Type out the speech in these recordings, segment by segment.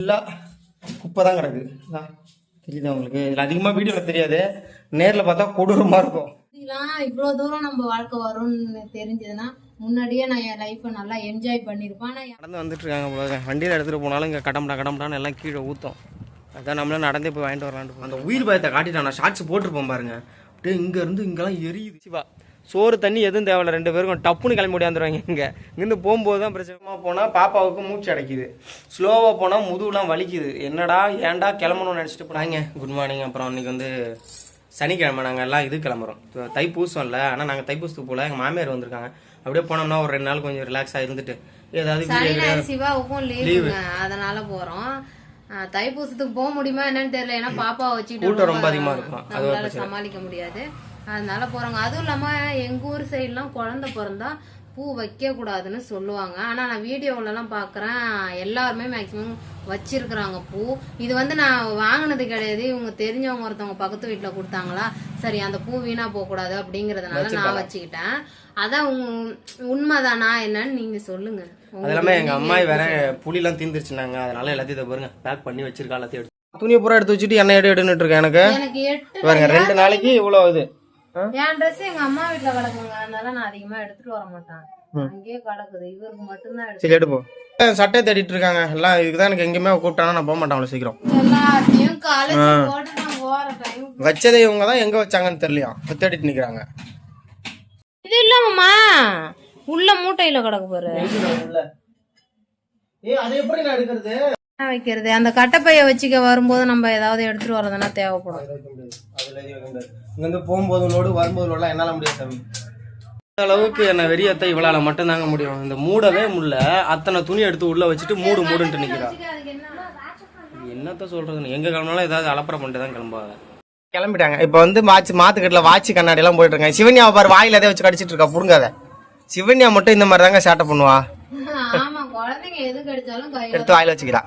ஃபுல்லாக குப்பை தான் கிடக்கு. இதா, தெரியுதா உங்களுக்கு? இதில் அதிகமாக வீடியோவில் தெரியாது. நேரில் பார்த்தா கொடூரமாக இருக்கும். இதெல்லாம் இவ்வளோ தூரம் நம்ம வாழ்க்கை வரும்னு தெரிஞ்சதுன்னா முன்னாடியே நான் என் லைஃப்பை நல்லா என்ஜாய் பண்ணியிருப்பேன் ஆனால் நடந்து வந்துட்டு இருக்காங்க போல வண்டியில் எடுத்துகிட்டு போனாலும் இங்கே கடம்படா கடம்படான்னு எல்லாம் கீழே ஊற்றும் அதான் நம்மளும் நடந்தே போய் வாங்கிட்டு வரலான்ட்டு அந்த உயிர் பயத்தை காட்டிட்டான் நான் ஷார்ட்ஸ் போட்டிருப்போம் பாருங்க. அப்படியே இங்கேருந்து இங்கெல்லாம் எரியுது. சிவா சோறு தண்ணி எதுவும் தேவையில்ல ரெண்டு பேருக்கும். டப்புன்னு கிளம்பி முடியாந்துருவாங்க இங்கே. இங்கேருந்து போகும்போது தான் பிரச்சனை. போனால் பாப்பாவுக்கு மூச்சு அடைக்குது. ஸ்லோவாக போனால் முதுகுலாம் வலிக்குது. என்னடா ஏன்டா கிளம்பணும்னு நினச்சிட்டு போனாங்க குட் மார்னிங் அப்புறம் இன்னைக்கு வந்து சனிக்கிழமை. நாங்கள் எல்லாம் இது கிளம்புறோம். தைப்பூசம் இல்லை. ஆனால் நாங்கள் தைப்பூசத்துக்கு போல எங்கள் மாமியார் வந்திருக்காங்க. அப்படியே போனோம்னா ஒரு ரெண்டு நாள் கொஞ்சம் ரிலாக்ஸாக இருந்துட்டு ஏதாவது சிவாவுக்கும் லீவுங்க அதனால போறோம். ஆஹ் தைப்பூசத்துக்கு போக முடியுமா என்னன்னு தெரியல. ஏன்னா பாப்பாவை வச்சுக்கிட்டு கூட்டம் ரொம்ப அதிகமா இருக்கும். அது ஒரு நம்மளால சமாளிக்க முடியாது. அதனால போறாங்க. அதுவும் இல்லாம எங்க ஊர் சைட்லாம் குழந்தை பிறந்தா பூ வைக்க கூடாதுன்னு சொல்லுவாங்க. ஆனா நான் வீடியோல எல்லாம் பாக்குறேன். எல்லாருமே மேக்சிமம் வச்சிருக்கிறாங்க பூ. இது வந்து நான் வாங்கினது கிடையாது. இவங்க தெரிஞ்சவங்க ஒருத்தவங்க பக்கத்து வீட்டுல கொடுத்தாங்களா? சரி அந்த பூ வீணா போக கூடாது அப்படிங்கறதுனால நான் வச்சுக்கிட்டேன். அதான் உங்க- உண்மைதானா என்னன்னு நீங்க சொல்லுங்க. அது இல்லாமல் எங்கள் அம்மாய் வேற புளிலாம் தீந்துருச்சுனாங்க அதனால எல்லாத்தையும் பாருங்க. பேக் பண்ணி வச்சிருக்கா எல்லாத்தையும் துணியை பூரா எடுத்து வச்சுட்டு எண்ணெய் எடு எடுன்னு இருக்கேன் எனக்கு. எனக்கு பாருங்க ரெண்டு நாளைக்கு இவ்வளோ இது. ஆ? என் ட்ரெஸ் எங்க அம்மா வீட்ல கிடக்குங்க. அதனால நான் அதிகமா எடுத்துட்டு வர மாட்டேன். அங்கேயே கிடக்குது. இவருக்கு மட்டும்தான் சரி எடுப்போம் சட்டையை தேடிட்டு இருக்காங்க. எல்லாம் இதுக்கு தான் எனக்கு எங்கேயுமே கூப்பிட்டானா நான் போக மாட்டேன் அவ்வளோ சீக்கிரம். எல்லாத்தையும் காலேஜ் போட்டு நான் போற டைம் வச்சதை இவங்க தான் எங்கே வச்சாங்கன்னு தெரியலையா? தேடிட்டு நிற்கிறாங்க இது இல்லாமம்மா உள்ள மூட்டையில கிடக்கு பாரு. ஏ அதை எப்படி நான் எடுக்கிறது? வைக்கிறது? அந்த கட்டைப்பைய வச்சுக்க வரும்போது நம்ம ஏதாவது எடுத்துட்டு வரதுன்னா தேவைப்படும். இங்கேருந்து போகும்போது லோடு வரும்போது லோடலாம் என்னால் முடியாது சாமி. இந்த அளவுக்கு என்ன வெறியத்தை இவளால மட்டும் தாங்க முடியும். இந்த மூடவே முடியல. அத்தனை துணி எடுத்து உள்ள வச்சுட்டு மூடு மூடுன்ட்டு நிக்கிறா. என்னத்த சொல்றது எங்க கிளம்பினாலும் ஏதாவது அலப்பறை பண்ணிட்டு தான் கிளம்புவாங்க. கிளம்பிட்டாங்க. இப்போ வந்து வாட்ச் மாத்துக்கட்டில் வாட்ச் கண்ணாடி எல்லாம் போயிட்டு இருக்காங்க. சிவன்யா பாரு வாயில அதே வச்சு கடிச்சிட்டு இருக்கா புடுங்காத. சிவன்யா மட்டும் இந்த மாதிரி தாங்க சேட்டை பண்ணுவா. குழந்தைங்க எது கடிச்சாலும் கை எடுத்து வாயில வச்சுக்கிறா.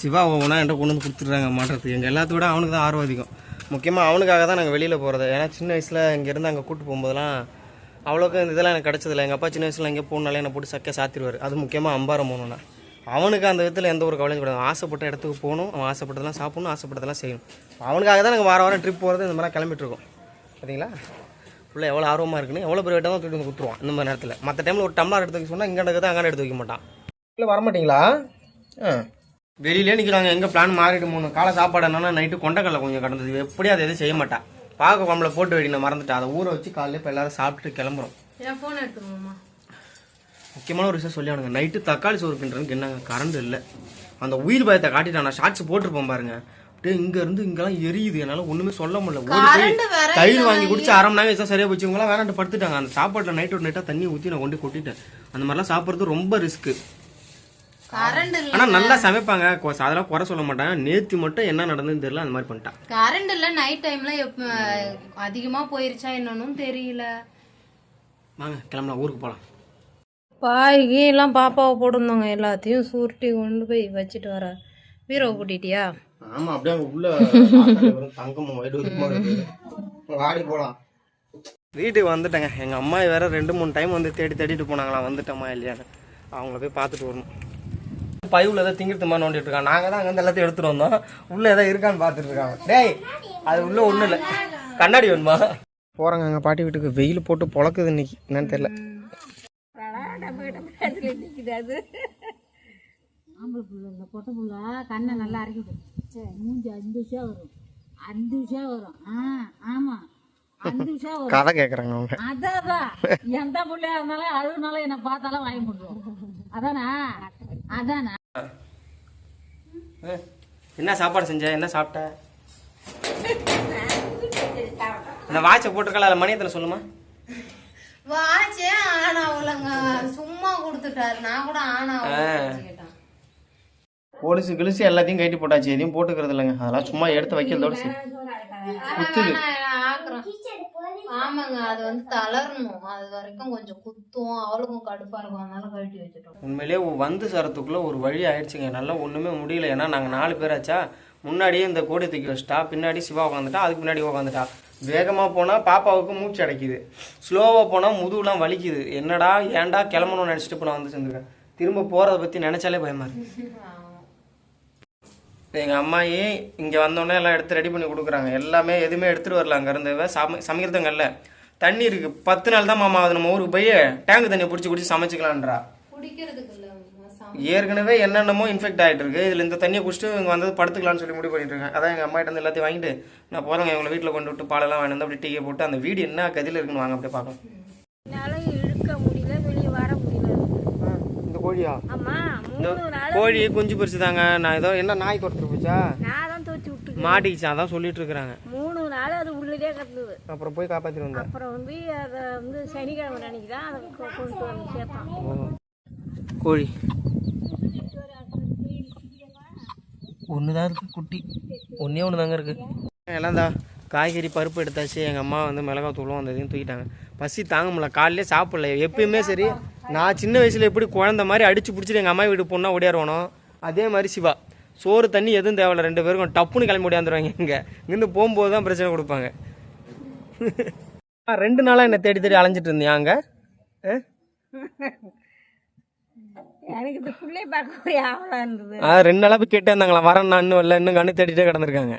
சிவா ஒவ்வொன்றா என்கிட்ட கொண்டு வந்து கொடுத்துட்றாங்க மாட்டுறதுக்கு எங்கள் எல்லாத்த விட அவனுக்கு தான் ஆர்வம் அதிகம். முக்கியமாக அவனுக்காக தான் நாங்கள் வெளியில் போகிறது ஏன்னா சின்ன வயசில் இங்கேருந்து அங்கே கூட்டு போகும்போதெல்லாம் அவ்வளோக்கும் இந்த இதெல்லாம் எனக்கு கிடச்சதில்ல. எங்கள் அப்பா சின்ன வயசில் எங்கே போகணுனாலே என்னை போட்டு சக்கையாக சாத்திடுவார். அது முக்கியமாக அம்பாரம் போகணுன்னா அவனுக்கு அந்த விதத்தில் எந்த ஒரு கவலையும் கிடையாது. அவன் ஆசைப்பட்ட இடத்துக்கு போகணும். அவன் ஆசைப்பட்டதெல்லாம் சாப்பிடணும் ஆசைப்பட்டதெல்லாம் செய்யணும். அவனுக்காக தான் நாங்கள் வார வாரம் ட்ரிப் போகிறது இந்த மாதிரி கிளம்பிட்டு இருக்கோம் பார்த்தீங்களா உள்ள எவ்வளோ ஆர்வமாக இருக்குன்னு எவ்வளோ பெரிய தான் தூக்கிட்டு வந்து கொடுத்துருவான். இந்த மாதிரி நேரத்தில். மற்ற டைமில் ஒரு டம்ளர் எடுத்து வைக்க சொன்னால் இங்கே எடுக்கிறது அங்கே எடுத்து வைக்க மாட்டான். இல்லை வரமாட்டீங்களா? ஆ. வெளியிலே நிற்கிறாங்க எங்கே பிளான் மாறிட்டு போகணும். காலை சாப்பாடு என்னன்னா நைட்டு கொண்டக்கடலை கொஞ்சம் கிடந்தது. எப்படி அதை எதுவும் செய்ய மாட்டா. பார்க்க குழம்புல போட்டு வெடி நான் மறந்துட்டேன். அதை ஊற வச்சு காலையில் இப்போ எல்லாரும் சாப்பிட்டு கிளம்புறோம். முக்கியமான ஒரு விஷயம் சொல்லி அவனுங்க நைட்டு தக்காளி சோறு பின்றதுக்கு என்னங்க கரண்ட் இல்லை. அந்த உயிர் பயத்தை காட்டிட்டான். நான் ஷார்ட்ஸ் போட்டிருப்போம் பாருங்க. அப்படியே இங்க இருந்து இங்கெல்லாம் எரியுது. என்னால ஒண்ணுமே சொல்ல முடியல. ஓடி வேற போய் தயிர் வாங்கி குடிச்சு அரை மணி நேரம் சரியா போச்சு. இவங்களாம் வேணாண்டு படுத்துட்டாங்க. அந்த சாப்பாட்டுல நைட் ஒரு நைட்டா தண்ணி ஊத்தி நான் கொண்டு கொட்டிட்டேன். அந்த மாதிரிலாம் சாப்பிடுறது ரொம்ப ரிஸ்க் கரண்ட் இல்ல ஆனா நல்லா சமைப்பாங்க. கொ- அதெல்லாம் குறை சொல்ல மாட்டாங்க. நேத்து மட்டும் என்ன நடந்ததுன்னு தெரியல அந்த மாதிரி பண்ணிட்டான் கரண்ட் இல்ல நைட் டைம்ல எப்ப அதிகமா போயிருச்சா என்னன்னு தெரியல. வாங்க கிளம்பலாம். ஊருக்கு போலாம். பாய்கி எல்லாம் பாப்பாவை போட்டிருந்தோங்க. எல்லாத்தையும் சுருட்டி கொண்டு போய் வச்சுட்டு வர. வீரவை கூட்டிட்டியா? ஆமா அப்படியே உள்ள தங்கமும் வாடி போலாம். வீட்டுக்கு வந்துட்டேங்க. எங்க அம்மா வேற ரெண்டு மூணு டைம் வந்து தேடி தேடிட்டு போனாங்களாம். வந்துட்டோமா இல்லையான்னு. அவங்கள போய் பார்த்துட்டு வரணும். பைவில் ஏதோ திங்கிறது மாதிரி நோண்டிட்டு இருக்காங்க. நாங்கள் தான் அங்கேருந்து எல்லாத்தையும் எடுத்துட்டு வந்தோம். உள்ள ஏதோ இருக்கான்னு பார்த்துட்டு இருக்காங்க. டேய் அது உள்ள ஒன்றும் இல்லை. கண்ணாடி வேணுமா? போகிறாங்க எங்கள் பாட்டி வீட்டுக்கு. வெயில் போட்டு பொழக்குது இன்னைக்கு. என்னன்னு தெரியல. ஆம்பளை புள்ள இந்த பொட்டை புள்ள கண்ணை நல்லா அரைக்கிது சரி மூஞ்சி அஞ்சு விஷயம் வரும் அஞ்சு விஷயம் வரும் ஆ ஆமா அஞ்சு விஷயம் வரும் கதை கேட்குறாங்க அவங்க. அதான் அதான் எந்த பிள்ளையா இருந்தாலும் அழுகுனாலும் என்னை பார்த்தாலும் வாங்கி முடியும் அதானே? அதானே? என்ன சாப்பாடு செஞ்ச? என்ன சாப்பிட்ட? இந்த வாட்சை போட்டுருக்கல அதில் மணியத்தில் சொல்லுமா? வாச்சே ஆனா அவளங்க சும்மா கொடுத்துட்டாரு. நான் கூட ஆனா வச்சுக்கிட்டேன் போலீஸு கிழிச்சு எல்லாத்தையும் கட்டி போட்டாச்சு எதையும் போட்டுக்கிறது இல்லைங்க. அதெல்லாம் சும்மா எடுத்து வைக்கிறதோட சரி. குத்துது. ஆமாங்க அது வந்து தளரணும். அது வரைக்கும் கொஞ்சம் குத்தும் அவளுக்கும் கடுப்பா இருக்கும். அதனால கழட்டி வச்சுட்டோம். உண்மையிலேயே வந்து சரத்துக்குள்ள ஒரு வழி ஆயிடுச்சுங்க. நல்லா ஒன்றுமே முடியல. ஏன்னா நாங்கள் நாலு பேராச்சா முன்னாடியே இந்த கோடி தூக்கி வச்சிட்டா பின்னாடி சிவா உட்காந்துட்டா அதுக்கு பின்னாடி உட்காந்துட்டா வேகமாக போனால் பாப்பாவுக்கு மூச்சு அடைக்குது. ஸ்லோவாக போனால் முதுகுலாம் வலிக்குது. என்னடா ஏன்டா கிளம்பணும்னு நினச்சிட்டு இப்போ நான் வந்து சேர்ந்துருக்கேன் திரும்ப போகிறத பற்றி நினச்சாலே பயமா இருக்கு. ஆமா. எங்கள் அம்மாயி இங்கே வந்தோடனே எல்லாம் எடுத்து ரெடி பண்ணி கொடுக்குறாங்க. எல்லாமே எதுவுமே எடுத்துகிட்டு வரல அங்கேருந்து சம சமைக்கிறதுங்கல்ல. தண்ணி இருக்குது பத்து நாள் தான் மாமா அது நம்ம ஊருக்கு போய் டேங்க் தண்ணியை பிடிச்சி குடிச்சு சமைச்சிக்கலான்றா. ஏற்கனவே என்னென்னமோ இன்ஃபெக்ட் ஆகிட்டு இருக்கு. இதில் இந்த தண்ணியை குடிச்சிட்டு இங்கே வந்தது படுத்துக்கலாம்னு சொல்லி முடிவு பண்ணிட்டு இருக்கேன் அதான் எங்கள் அம்மாட்ட வந்து எல்லாத்தையும் வாங்கிட்டு நான் போகிறேங்க இவங்களை வீட்டில் கொண்டு விட்டு பாலெல்லாம் வாங்கி வந்து அப்படி டீயை போட்டு அந்த வீடு என்ன கதியில் இருக்குன்னு வாங்க அப்படியே பார்க்கலாம் என்னால இழுக்க முடியல வெளியே வர முடியல இந்த கோழியா? கோழி குஞ்சு பொரிச்சு தாங்க நான் ஏதோ என்ன நாய் கொடுத்துட்டு போச்சா? மாட்டிக்கிச்சு அதான் சொல்லிட்டு இருக்கிறாங்க. மூணு நாள் அது உள்ளதே கிடந்தது. அப்புறம் போய் காப்பாற்றிட்டு வந்தேன் அப்புறம் வந்து அதை வந்து சனிக்கிழமை அன்னைக்கு தான் அதை கொண்டு வந்து சேர்த்தான். கோழி. ஒன்று தான் இருக்குது குட்டி. ஒன்றே ஒன்று தாங்க இருக்குது எல்லாம் தான் காய்கறி பருப்பு எடுத்தாச்சு. எங்கள் அம்மா வந்து மிளகாய் தூளும் அந்த இதையும் தூக்கிட்டாங்க. பசி தாங்க முடியல. காலையிலே சாப்பிடல. எப்பயுமே சரி. நான் சின்ன வயசில் எப்படி குழந்த மாதிரி அடிச்சு பிடிச்சிட்டு எங்கள் அம்மா வீட்டுக்கு போனால் ஓடியாருவானோ? அதே மாதிரி சிவா. சோறு தண்ணி எதுவும் தேவையில்ல. ரெண்டு பேருக்கும் டப்புன்னு கிளம்பி ஓடியாந்துருவாங்க இங்கே. இங்கேருந்து போகும்போது தான் பிரச்சனை கொடுப்பாங்க. ரெண்டு நாளாக என்னை தேடி தேடி அலைஞ்சிட்டு இருந்தியா அங்கே? எனக்கு ரெண்டு நாளாக போய் கேட்டே இருந்தாங்களா? வரேன் நான் இன்னும் இல்லை இன்னும் கண்ணு தேடிட்டே கிடந்திருக்காங்க.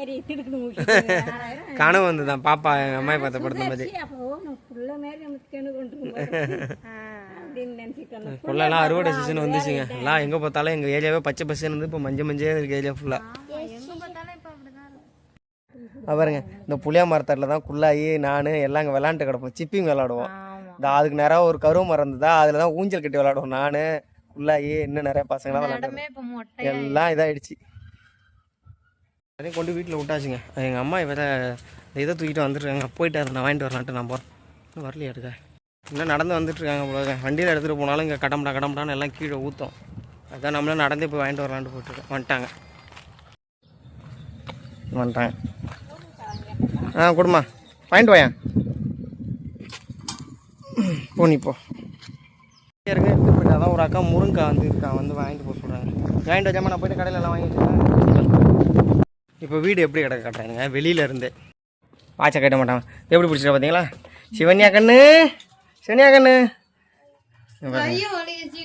கனவு வந்து தான் பாப்பா எங்கள் அம்மாவை பார்த்த படுத்த மாதிரி அறுவடை சீசன் வந்துச்சுங்க. எல்லாம் எங்கே பார்த்தாலும் எங்கள் ஏரியாவே பச்சை பசேன்னு இருந்து இப்போ மஞ்சள் மஞ்சள் இருக்கு ஏரியா ஃபுல்லாக பாருங்க இந்த புளியா மரத்தடில் தான் குள்ளாயி நான் எல்லாம் அங்கே விளாண்டு கிடப்போம். சிப்பிங் விளாடுவோம் இந்த அதுக்கு நேரம் ஒரு கருவு மரம் இருந்ததா அதில் தான் ஊஞ்சல் கட்டி விளாடுவோம் நான் குள்ளாயி இன்னும் நிறைய பசங்களாம் மொட்டை எல்லாம் இதாயிடுச்சு. அதையும் கொண்டு வீட்டில் விட்டாச்சுங்க. எங்கள் அம்மா வேறு இதை தூக்கிட்டு வந்துட்டுருக்காங்க போயிட்டாரு நான் வாங்கிட்டு வரலான்ட்டு நான் போகிறேன் இன்னும் வரலையா இருக்கா இன்னும் நடந்து வந்துட்டுருக்காங்க போல வண்டியில் எடுத்துகிட்டு போனாலும் இங்கே கடம்படா கடம்படான்னு எல்லாம் கீழே ஊற்றும் அதான் நம்மளும் நடந்தே போய் வாங்கிட்டு வரலான்ட்டு போட்டுருக்கோம் வந்துட்டாங்க. வந்துட்டாங்க. ஆ கொடுமா வாங்கிட்டு வாயேன் போ நீ போயிட்டு அதான் ஒரு அக்கா முருங்கா வந்து இருக்கா வந்து வாங்கிட்டு போக சொல்கிறாங்க வாங்கிட்டு வச்சாமல் நான் போயிட்டு கடையில் எல்லாம் வாங்கி வச்சுருக்கேன். இப்போ வீடு எப்படி கிடக்க காட்டுறாங்க வெளியில இருந்து. வாட்சை கட்ட மாட்டான். எப்படி பிடிச்சிருக்க பார்த்தீங்களா? சிவன்யா கண்ணு. சிவன்யா கண்ணு.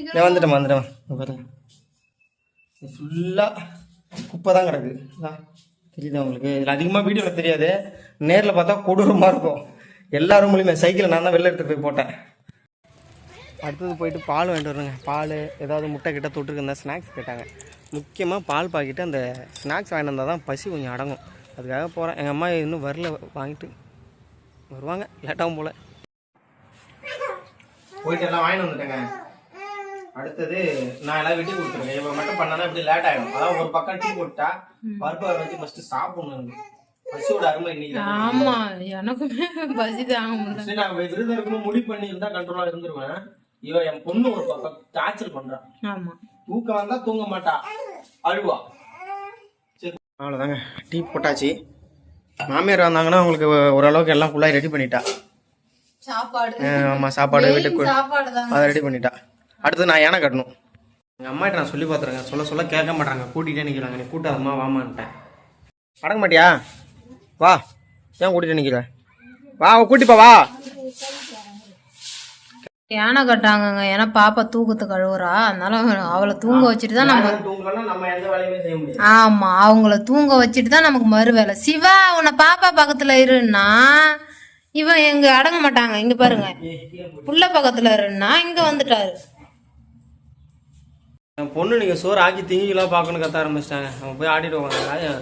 இதோ வந்துட்டேன் வந்துட்டேன். பாருங்க. ஃபுல்லாக குப்பை தான் கிடக்கு. தெரியுதா உங்களுக்கு? இதில் அதிகமாக வீடியோவில் தெரியாது. நேரில் பார்த்தா கொடூரமாக இருக்கும். எல்லா ரூம்லையுமே சைக்கிளை நான் தான் வெளில எடுத்து போய் போட்டேன். அடுத்தது போயிட்டு பால் வாங்கிட்டு வரணுங்க. பால் ஏதாவது முட்டை கிட்ட தொட்டுருக்குந்தா ஸ்நாக்ஸ் கேட்டாங்க. முக்கியமாக பால் பாக்கிட்டு அந்த ஸ்நாக்ஸ் வாங்கிட்டு வந்தால் தான் பசி கொஞ்சம் அடங்கும். அதுக்காக போகிறேன் எங்கள் அம்மா இன்னும் வரல வாங்கிட்டு வருவாங்க. லேட்டாகும் போல். போயிட்டு எல்லாம் வாங்கிட்டு வந்துட்டேங்க. அடுத்தது நான் எல்லாம் வெட்டி கொடுத்துருக்கேன் இவன் மட்டும் பண்ணனா இப்படி லேட் ஆகிடும் அதான் ஒரு பக்கம் டீ போட்டா பருப்பை வச்சு ஃபஸ்ட்டு சாப்பிடணும். பசியோட அருமை இன்னைக்கு. தான். ஆமா எனக்குமே பசி தாங்க முடியல. நான் விருதம் இருக்கணும் முடிவு பண்ணி இருந்தா கண்ட்ரோலா இருந்துருவேன். இவன் என் பொண்ணு ஒரு பக்கம் டார்ச்சர் பண்றான் ஆமா. தூக்கம் வந்தா தூங்க மாட்டா. அழுவா. சரி. அவ்வளோதாங்க டீ போட்டாச்சு. மாமியார் வந்தாங்கன்னா உங்களுக்கு ஓரளவுக்கு எல்லாம் ஃபுல்லாக ரெடி பண்ணிட்டா. சாப்பாடு. அஹ் ஆமா சாப்பாடு வீட்டுக்கு சாப்பாடு தான் அதை ரெடி பண்ணிட்டா. அடுத்து நான் யானை கட்டணும். எங்கள் அம்மாட்ட நான் சொல்லி பார்த்துருங்க சொல்ல சொல்ல கேட்க மாட்டாங்க. கூட்டிகிட்டே நிற்கிறாங்க நீ கூட்டாதம்மா வாமான்ட்டேன். அடங்க மாட்டியா? வா. ஏன் கூட்டிகிட்டே நிற்கிற வா கூட்டிப்பா வா. யானை கட்டாங்கங்க ஏன்னா பாப்பா தூக்கத்தை கழுவுறா அதனால அவளை தூங்க வச்சுட்டு தான் நம்ம ஆமா. அவங்கள தூங்க வச்சுட்டு தான் நமக்கு மறு வேலை. சிவா உன்னை பாப்பா பக்கத்துல இருன்னா இவன் எங்க அடங்க மாட்டாங்க. இங்க பாருங்க. புள்ள. பக்கத்துல இருன்னா இங்க வந்துட்டாரு. என் பொண்ணு நீங்கள் சோறு ஆக்கி திங்கிலாம் பார்க்கணும் கத்த ஆரம்பிச்சிட்டாங்க. அவன் போய் ஆடிட்டு உட்காந்து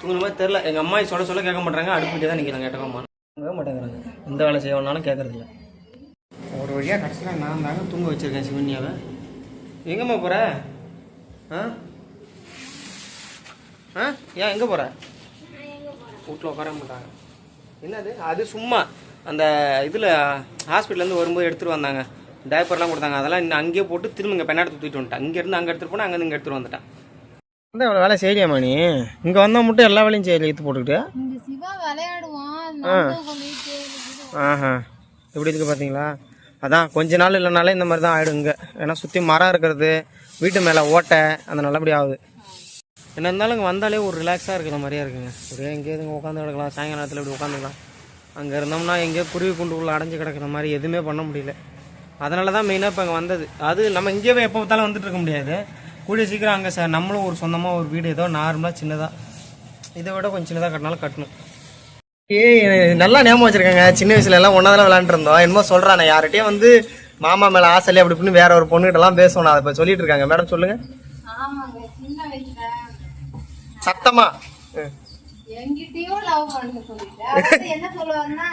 தூங்குற மாதிரி தெரில எங்கள் அம்மா சொல்ல சொல்ல கேட்க மாட்டாங்க அடுப்பிட்டே தான் நிற்கிறாங்க கேட்க மாட்டேங்கிறாங்க. எந்த வேலை செய்யணும்னாலும் கேட்கறதில்ல. ஒரு வழியாக கடைசியில் நான் தாங்க தூங்க வச்சிருக்கேன் சிவன்யாவை எங்கம்மா போகிற ஆ? ஆ? ஏன் எங்கே போகிற வீட்டில் உட்கார மாட்டாங்க. என்னது? அது சும்மா. அந்த இதில் ஹாஸ்பிட்டல்லேருந்து வரும்போது எடுத்துகிட்டு வந்தாங்க. டைப்பர்லாம் கொடுத்தாங்க. அதெல்லாம் இன்னும் அங்கேயே போட்டு திரும்ப இங்கே பெண்ணாடு தூக்கிட்டு வந்துட்டேன். இங்கேருந்து அங்கே எடுத்துகிட்டு போனால் அங்கேருந்து இங்கே எடுத்துகிட்டு வந்துட்டேன். வந்து இவ்வளோ வேலை செய்யலையாம்மா நீ? இங்கே வந்தால் மட்டும் எல்லா வேலையும் செய்யலை இழுத்து போட்டுக்கிட்டு? இந்த சிவா விளையாடுவான். ஆஹா. எப்படி இருக்கு பார்த்தீங்களா அதான் கொஞ்ச நாள் இல்லைனாலே இந்த மாதிரி தான் ஆகிடும் இங்கே. ஏன்னா சுற்றி மரம் இருக்கிறது வீட்டு மேலே ஓட்டை அந்த நல்லபடி ஆகுது. என்ன இருந்தாலும் இங்கே வந்தாலே ஒரு ரிலாக்ஸாக இருக்கிற மாதிரியா இருக்குங்க. அப்படியே எங்கேயும் இங்கே உட்காந்து கிடக்கலாம். சாயங்கால நேரத்தில் இப்படி உட்காந்துக்கலாம் அங்கே இருந்தோம்னா எங்கேயோ குருவி குண்டுக்குள்ளே அடைஞ்சு கிடக்கிற மாதிரி எதுவுமே பண்ண முடியல. அதனால தான் மெயினாக இப்போ அங்கே வந்தது. அது நம்ம இங்கேயே எப்போ பார்த்தாலும் வந்துட்டு இருக்க முடியாது. கூடிய சீக்கிரம் அங்கே சார் நம்மளும் ஒரு சொந்தமாக ஒரு வீடு ஏதோ நார்மலாக சின்னதாக இதை விட கொஞ்சம் சின்னதாக கட்டினாலும் கட்டணும். ஏய் நல்லா ஞாபகம் வச்சிருக்காங்க. சின்ன வயசுல எல்லாம் ஒன்றா தான் விளையாண்டுருந்தோம். என்னமோ சொல்கிறானே யார்கிட்டயும் வந்து மாமா மேலே ஆசையிலே அப்படி இப்படின்னு வேற ஒரு பொண்ணுகிட்டலாம் பேசணும் அதை இப்போ சொல்லிட்டு இருக்காங்க. மேடம் சொல்லுங்க. சத்தமா. ம். என்கிட்டயும் லவ் பண்ண சொல்லிட்டேன் அதாவது என்ன சொல்லுவாங்கன்னா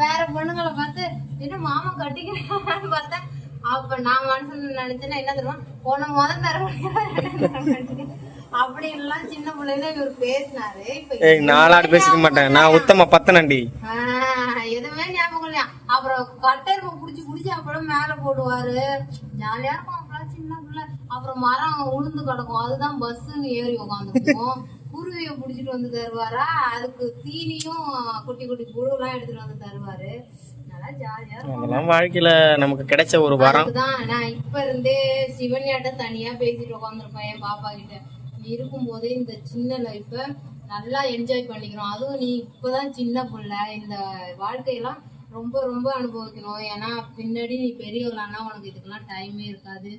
வேற பொண்ணுங்களை பார்த்து என்ன மாமா கட்டிக்கிறான்னு பார்த்தா அப்ப நான் மனசுல நினைச்சேன்னா என்ன தெரியுமா? போன முதல் தர அப்படி எல்லாம் சின்ன பிள்ளைல இவர் பேசினாரு. ஏய் நாளாடு பேசிக்க மாட்டேன். நான் உத்தம பத்தனண்டி. ஆஹ், எதுவுமே ஞாபகம் இல்லையா? அப்புறம் கட்டெருமை புடிச்சு புடிச்சு அப்புறம் மேல போடுவாரு. ஜாலியா இருக்கும் அப்பெல்லாம் சின்ன பிள்ளை. அப்புறம் மரம் உளுந்து கிடக்கும். அதுதான் பஸ்ன்னு ஏறி உட்காந்துருக்கும் குருவியை புடிச்சிட்டு வந்து தருவாரா? அதுக்கு தீனியும் குட்டி குட்டி புழுலாம் எடுத்துட்டு வந்து தருவாரு. அதெல்லாம் வாழ்க்கையில நமக்கு கிடைச்ச ஒரு வரம். நான் இப்ப இருந்தே சிவன்யாட்ட தனியா பேசிட்டு உட்காந்துருப்பேன் என் பாப்பா கிட்ட. நீ இருக்கும்போதே இந்த சின்ன லைஃப நல்லா என்ஜாய் பண்ணிக்கிறோம் அதுவும் நீ இப்பதான் சின்ன பிள்ளை இந்த வாழ்க்கையெல்லாம் ரொம்ப ரொம்ப அனுபவிக்கணும். ஏன்னா பின்னாடி நீ பெரியவளானா உனக்கு இதுக்கெல்லாம் டைமே இருக்காது.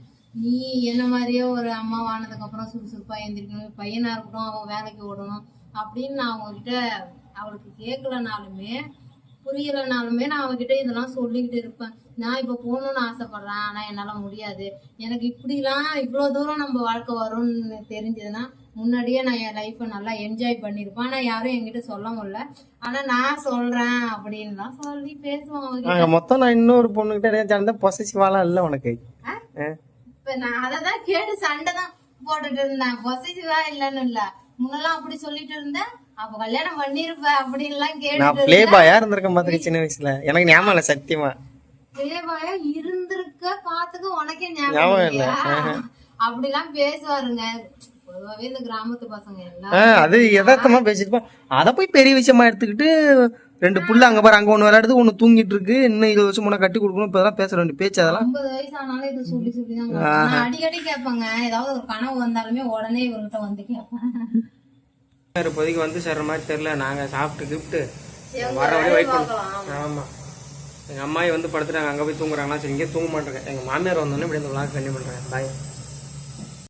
நீ என்ன மாதிரியே ஒரு அம்மா வானதுக்கப்புறம் சுறுசுறுப்பாக எழுந்திரிக்கணும் பையனாக இருக்கட்டும் அவன் வேலைக்கு ஓடணும் அப்படின்னு நான் அவங்ககிட்ட அவளுக்கு கேட்கலனாலுமே புரியலைனாலுமே நான் அவகிட்ட இதெல்லாம் சொல்லிக்கிட்டு இருப்பேன். நான் இப்போ போகணும்னு ஆசைப்படுறேன். ஆனால் என்னால் முடியாது. எனக்கு இப்படிலாம் இவ்வளோ தூரம் நம்ம வாழ்க்கை வரும்னு தெரிஞ்சதுன்னா முன்னாடியே நான் என் லைஃப்பை நல்லா என்ஜாய் பண்ணியிருப்பேன் ஆனால் யாரும் என்கிட்ட சொல்ல முடியல. ஆனால் நான் சொல்கிறேன் அப்படின்லாம் சொல்லி பேசுவோம் மொத்தம் நான் இன்னொரு பொண்ணுகிட்ட சேர்ந்த பொசசிவாலாம் இல்லை உனக்கு? இப்போ நான் அதை தான் கேட்டு சண்டை தான் போட்டுட்டு இருந்தேன். பொசிட்டிவா இல்லைன்னு இல்லை. முன்னெல்லாம் அப்படி சொல்லிட்டு இருந்தேன். அப்போ கல்யாணம் பண்ணியிருப்ப அப்படின்லாம் நான் பிளே பாயா இருந்திருக்கேன் பாத்துக்க சின்ன வயசுல. எனக்கு ஞாபகம் இல்லை சத்தியமா. இருந்திருக்க பாத்துக்க உனக்கே ஞாபகம் இல்ல. அப்படிலாம் பேசுவாருங்க. பொதுவாவே இந்த கிராமத்து பசங்க எல்லாம் அது யதார்த்தமா பேசிருப்போம் அதை போய் பெரிய விஷயமா எடுத்துக்கிட்டு ரெண்டு புள்ள அங்க பாரு அங்க ஒண்ணு விளையாடுது ஒண்ணு தூங்கிட்டு இருக்கு. இன்னும் இருபது வருஷம் முன்ன கட்டி கொடுக்கணும் இப்ப இதெல்லாம் பேச வேண்டிய பேச்சு அதெல்லாம். ஐம்பது வயசு ஆனாலும் இது சொல்லி சொல்லி தான் கேட்பேன். நான் அடிக்கடி கேட்பேங்க. ஏதாவது ஒரு கனவு வந்தாலுமே உடனே இவர்கிட்ட வந்து கேட்பேன். இப்போதைக்கு வந்து சேர்ற மாதிரி தெரியல. நாங்க சாப்பிட்டு கிஃப்ட் வர வரையும் வெயிட் பண்ணோம் ஆமா. எங்க அம்மாயி வந்து படுத்துட்டாங்க. அங்க போய் தூங்குறாங்களா? சரி இங்கே தூங்க மாட்டேங்க. எங்க மாமியார் வந்தோடனே இப்படி இந்த விளாக் கண்டிப்பாக பண்றேன். பாய்